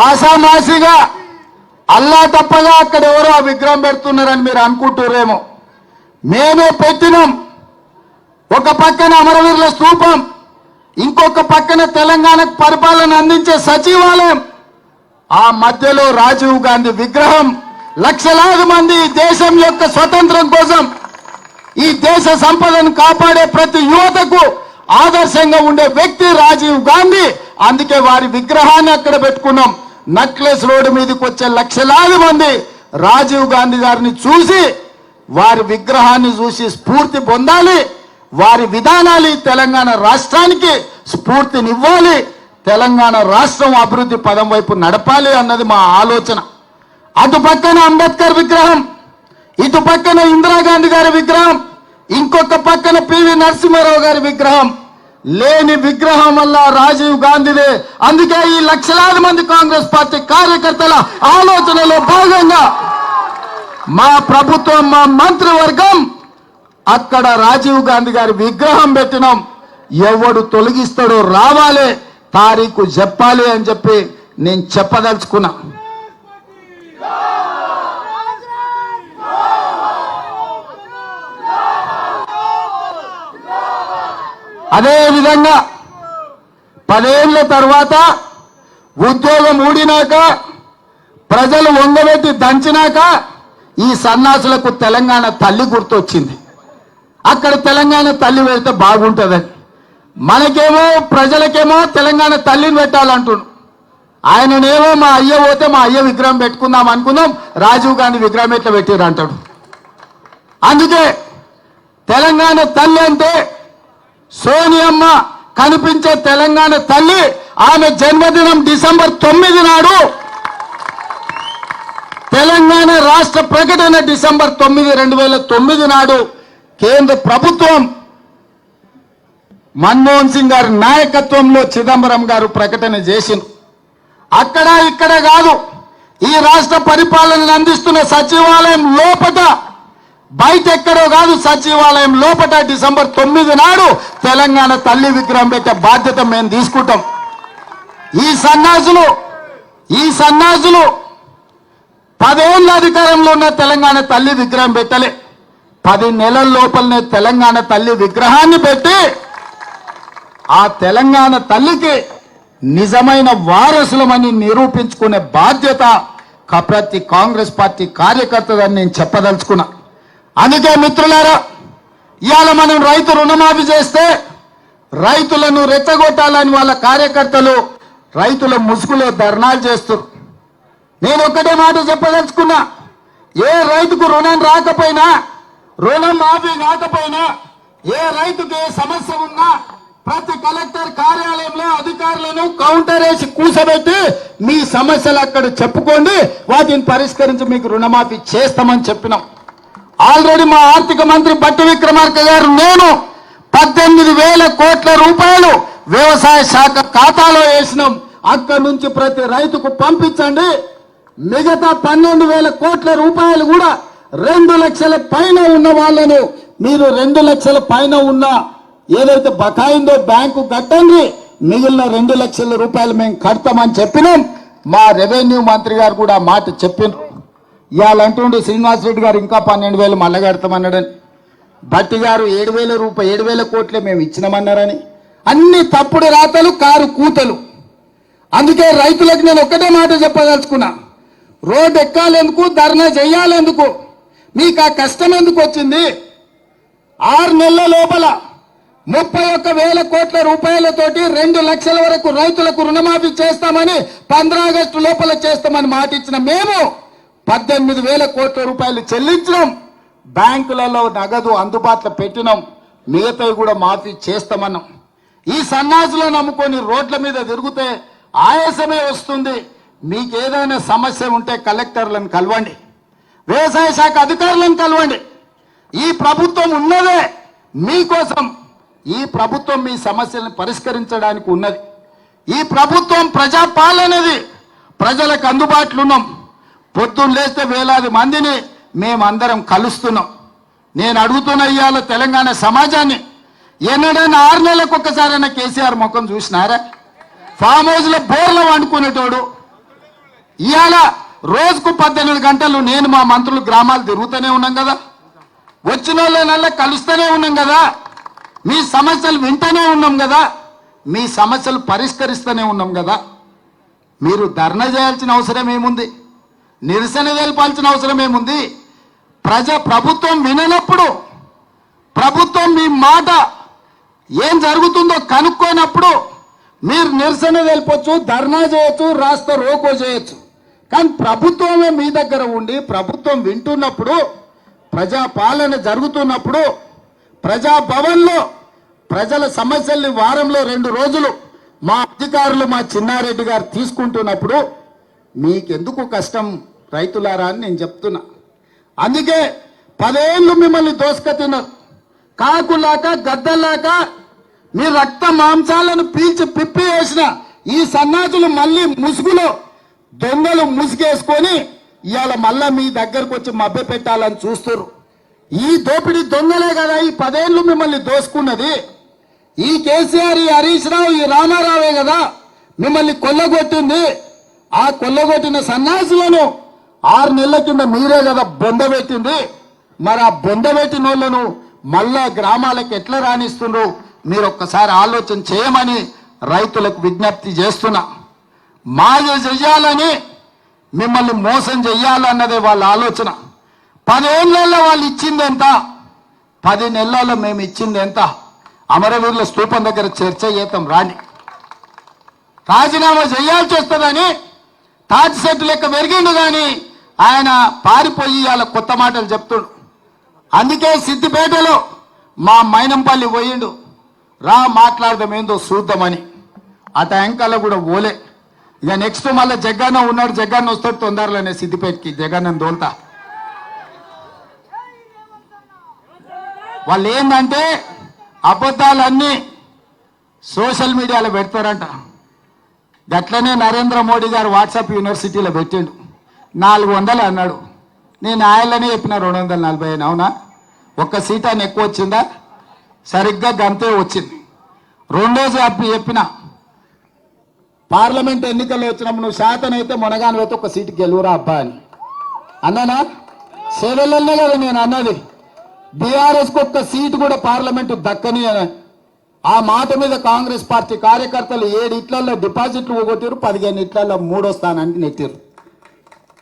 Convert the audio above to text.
ఆసామాసిగా అల్లా తప్పగా అక్కడ ఎవరో ఆ విగ్రహం పెడుతున్నారని మీరు అనుకుంటున్నారేమో మేమే పెట్టినాం. ఒక పక్కన అమరవీరుల స్థూపం ఇంకొక పక్కన తెలంగాణకు పరిపాలన అందించే సచివాలయం ఆ మధ్యలో రాజీవ్ గాంధీ విగ్రహం. లక్షలాది మంది దేశం యొక్క స్వతంత్రం కోసం ఈ దేశ సంపదను కాపాడే ప్రతి యువతకు ఆదర్శంగా ఉండే వ్యక్తి రాజీవ్ గాంధీ. అందుకే వారి విగ్రహాన్ని అక్కడ పెట్టుకున్నాం. నక్లెస్ రోడ్డు మీదకి వచ్చే లక్షలాది మంది రాజీవ్ గాంధీ గారిని చూసి వారి విగ్రహాన్ని చూసి స్ఫూర్తి పొందాలి. వారి విధానాలు తెలంగాణ రాష్ట్రానికి స్ఫూర్తినివ్వాలి. తెలంగాణ రాష్ట్రం అభివృద్ధి పదం వైపు నడపాలి అన్నది మా ఆలోచన. అటు పక్కన అంబేద్కర్ విగ్రహం ఇటు పక్కన ఇందిరాగాంధీ గారి విగ్రహం ఇంకొక పక్కన పివి నరసింహారావు గారి విగ్రహం లేని విగ్రహం వల్ల రాజీవ్ గాంధీదే. అందుకే ఈ లక్షలాది మంది కాంగ్రెస్ పార్టీ కార్యకర్తల ఆలోచనలో భాగంగా మా ప్రభుత్వం మా మంత్రివర్గం అక్కడ రాజీవ్ గాంధీ గారి విగ్రహం పెట్టినాం. ఎవడు తొలగిస్తాడో రావాలి తారీఖు చెప్పాలి అని చెప్పి నేను చెప్పదలుచుకున్నా. అదేవిధంగా పదేళ్ళ తర్వాత ఉద్యోగం ఊడినాక ప్రజలు వంగబెట్టి దంచినాక ఈ సన్నాసులకు తెలంగాణ తల్లి గుర్తొచ్చింది. అక్కడ తెలంగాణ తల్లి పెడితే బాగుంటుందని. మనకేమో ప్రజలకేమో తెలంగాణ తల్లిని పెట్టాలంటుండు ఆయననేమో మా అయ్య పోతే మా అయ్య విగ్రహం పెట్టుకుందాం అనుకుందాం రాజీవ్ గాంధీ విగ్రహం ఎట్లా పెట్టారు అంటాడు. అందుకే తెలంగాణ తల్లి అంటే సోనియమ్మ కనిపించే తెలంగాణ తల్లి ఆమె జన్మదినం డిసెంబర్ తొమ్మిది నాడు. తెలంగాణ రాష్ట్ర ప్రకటన డిసెంబర్ తొమ్మిది రెండు వేల తొమ్మిది నాడు. కేంద్ర ప్రభుత్వం మన్మోహన్ సింగ్ గారి నాయకత్వంలో చిదంబరం గారు ప్రకటన చేసింది అక్కడ ఇక్కడ కాదు ఈ రాష్ట్ర పరిపాలనను అందిస్తున్న సచివాలయం లోపట బయట ఎక్కడో కాదు సచివాలయం లోపట డిసెంబర్ తొమ్మిది నాడు తెలంగాణ తల్లి విగ్రహం పెట్టే బాధ్యత మేము తీసుకుంటాం. ఈ సన్నాసులు ఈ సన్నాసులు పదేళ్ళ అధికారంలో ఉన్న తెలంగాణ తల్లి విగ్రహం పెట్టలే. పది నెలల లోపలనే తెలంగాణ తల్లి విగ్రహాన్ని పెట్టి ఆ తెలంగాణ తల్లికి నిజమైన వారసులమని నిరూపించుకునే బాధ్యత ప్రతి కాంగ్రెస్ పార్టీ కార్యకర్తదని నేను చెప్పదలుచుకున్నా. అందుకే మిత్రులారా ఇవాళ మనం రైతు రుణమాఫీ చేస్తే రైతులను రెచ్చగొట్టాలని వాళ్ళ కార్యకర్తలు రైతుల ముసుగులో ధర్నాలు చేస్తారు నేను ఒక్కటే మాట చెప్పదలుచుకున్నా ఏ రైతుకు రుణం రాకపోయినా రుణం మాఫీ కాకపోయినా ఏ రైతుకు ఏ సమస్య ఉన్నా ప్రతి కలెక్టర్ కార్యాలయంలో అధికారులను కౌంటర్ వేసి కూసబెట్టి మీ సమస్యలు అక్కడ చెప్పుకోండి వాటిని పరిష్కరించి మీకు రుణమాఫీ చేస్తామని చెప్పినాం. ఆల్రెడీ మా ఆర్థిక మంత్రి బట్టి విక్రమార్క గారు నేను పద్దెనిమిది వేల కోట్ల రూపాయలు వ్యవసాయ శాఖ ఖాతాలో వేసినాం. అక్కడి నుంచి ప్రతి రైతుకు పంపించండి. మిగతా పన్నెండు వేల కోట్ల రూపాయలు కూడా రెండు లక్షల పైన ఉన్న వాళ్ళను మీరు రెండు లక్షల పైన ఉన్న ఏదైతే బకాయిందో బ్యాంకు కట్టండి. మిగిలిన రెండు లక్షల రూపాయలు మేము కడతామని చెప్పినాం. మా రెవెన్యూ మంత్రి గారు కూడా మాట చెప్పిన ఇవాళ అంటుండే శ్రీనివాసరెడ్డి గారు ఇంకా పన్నెండు వేలు మళ్ళా కడతామన్నాడని. భట్టి గారు ఏడు వేల రూపాయలు ఏడు వేల కోట్లే మేము ఇచ్చినామన్నారని. అన్ని తప్పుడు రాతలు కారు కూతలు. అందుకే రైతులకు నేను ఒక్కటే మాట చెప్పదలుచుకున్నా. రోడ్డు ఎక్కాలెందుకు ధర్నా చెయ్యాలెందుకు మీకు ఆ కష్టం ఎందుకు వచ్చింది? ఆరు నెలల లోపల ముప్పై ఒక్క వేల కోట్ల రూపాయలతోటి రెండు లక్షల వరకు రైతులకు రుణమాఫీ చేస్తామని పంద్రా ఆగస్టు లోపల చేస్తామని మాట ఇచ్చిన మేము పద్దెనిమిది వేల కోట్ల రూపాయలు చెల్లించడం బ్యాంకులలో నగదు అందుబాటులో పెట్టినాం. మిగతావి కూడా మాఫీ చేస్తామన్నాం. ఈ సన్నాసులను నమ్ముకొని రోడ్ల మీద తిరిగితే ఆయాసమే వస్తుంది. మీకు ఏదైనా సమస్య ఉంటే కలెక్టర్లను కలవండి. వ్యవసాయ శాఖ అధికారులను కలవండి. ఈ ప్రభుత్వం ఉన్నదే మీకోసం. ఈ ప్రభుత్వం మీ సమస్యలను పరిష్కరించడానికి ఉన్నది. ఈ ప్రభుత్వం ప్రజాపాలనది. ప్రజలకు అందుబాటులో ఉన్నాం. పొద్దున్న లేస్తే వేలాది మందిని మేమందరం కలుస్తున్నాం. నేను అడుగుతున్న ఇవాళ తెలంగాణ సమాజాన్ని ఎన్నడైనా ఆరు నెలలకు ఒక్కసారైనా కేసీఆర్ ముఖం చూసినారా? ఫామ్ హౌస్లో లో వండుకునేటోడు. ఇవాళ రోజుకు పద్దెనిమిది గంటలు నేను మా మంత్రులు గ్రామాలు తిరుగుతూనే ఉన్నాం కదా? వచ్చిన వాళ్ళనల్లా కలుస్తూనే ఉన్నాం కదా? మీ సమస్యలు వింటూనే ఉన్నాం కదా? మీ సమస్యలు పరిష్కరిస్తూనే ఉన్నాం కదా? మీరు ధర్నా చేయాల్సిన అవసరం ఏముంది? నిరసన తెలపాల్సిన అవసరం ఏముంది? ప్రజ ప్రభుత్వం విననప్పుడు ప్రభుత్వం మీ మాట ఏం జరుగుతుందో కనుక్కోనప్పుడు మీరు నిరసన తెలపొచ్చు ధర్నా చేయొచ్చు రాస్తా రోకో చేయొచ్చు. కానీ ప్రభుత్వమే మీ దగ్గర ఉండి ప్రభుత్వం వింటున్నప్పుడు ప్రజా పాలన జరుగుతున్నప్పుడు ప్రజాభవన్లో ప్రజల సమస్యల్ని వారంలో రెండు రోజులు మా అధికారులు మా చిన్నారెడ్డి గారు తీసుకుంటున్నప్పుడు మీకెందుకు కష్టం? రైతులారా అని నేను చెప్తున్నా. అందుకే పదేళ్ళు మిమ్మల్ని దోసుకతిన్నారు కాకులాక గద్దలాక మీ రక్త మాంసాలను పీల్చి పిప్పి వేసిన ఈ సన్నాసులు మళ్ళీ ముసుగులో దొంగలు ముసుగేసుకొని ఇవాళ మళ్ళా మీ దగ్గరకు వచ్చి మభ్య పెట్టాలని చూస్తారు ఈ దోపిడీ దొంగలే కదా ఈ పదేళ్ళు మిమ్మల్ని దోసుకున్నది. ఈ కేసీఆర్ ఈ హరీష్ రావు ఈ రామారావే కదా మిమ్మల్ని కొల్లగొట్టింది. ఆ కొల్లగొట్టిన సన్నాసులను ఆరు నెలల కింద మీరే కదా బొందబెట్టింది మరి ఆ బొందబెట్టిన వాళ్ళను మళ్ళా గ్రామాలకు ఎట్లా రాణిస్తుండ్రు? మీరు ఒక్కసారి ఆలోచన చేయమని రైతులకు విజ్ఞప్తి చేస్తున్నా. మాయ చెయ్యాలని మిమ్మల్ని మోసం చెయ్యాలన్నదే వాళ్ళ ఆలోచన. పదేళ్ళలో వాళ్ళు ఇచ్చింది ఎంత? పది నెలల్లో మేము ఇచ్చింది ఎంత? అమరవీరుల స్థూపం దగ్గర చర్చ చేతం రాని రాజీనామా చేయాల్సి వస్తుందని తాజ్ సెట్ లెక్క పెరిగిండు కానీ ఆయన పారిపోయి ఇవాళ కొత్త మాటలు చెప్తుండు. అందుకే సిద్దిపేటలో మా మైనంపల్లి పోయిండు. రా మాట్లాడదాం ఏందో చూద్దామని. అత టైంకల్లా కూడా పోలే. ఇక నెక్స్ట్ మళ్ళీ జగన్న ఉన్నాడు జగన్న వస్తాడు తొందరలోనే సిద్దిపేటకి. జగన్న దోల్తా వాళ్ళు ఏంటంటే అబద్ధాలన్నీ సోషల్ మీడియాలో పెడతారంట. గట్లనే నరేంద్ర మోడీ గారు వాట్సాప్ యూనివర్సిటీలో పెట్టిండు. నాలుగు వందలు అన్నాడు. నేను ఆయననే చెప్పిన రెండు వందల నలభై అయినా అవునా? ఒక్క సీట్ అని ఎక్కువ వచ్చిందా? సరిగ్గా గంతే వచ్చింది. రెండోది చెప్పి చెప్పిన పార్లమెంట్ ఎన్నికల్లో వచ్చినప్పుడు నువ్వు శాతం అయితే మునగాను అయితే ఒక సీటు గెలువురా అబ్బా అని. అన్నానా? సేవలనే కదా నేను అన్నది. బీఆర్ఎస్కి ఒక్క సీటు కూడా పార్లమెంటు దక్కని అని. ఆ మాట మీద కాంగ్రెస్ పార్టీ కార్యకర్తలు ఏడు ఇట్లలో డిపాజిట్లు పోగొట్టారు పదిహేను ఇట్లలో మూడో స్థానానికి నెట్టారు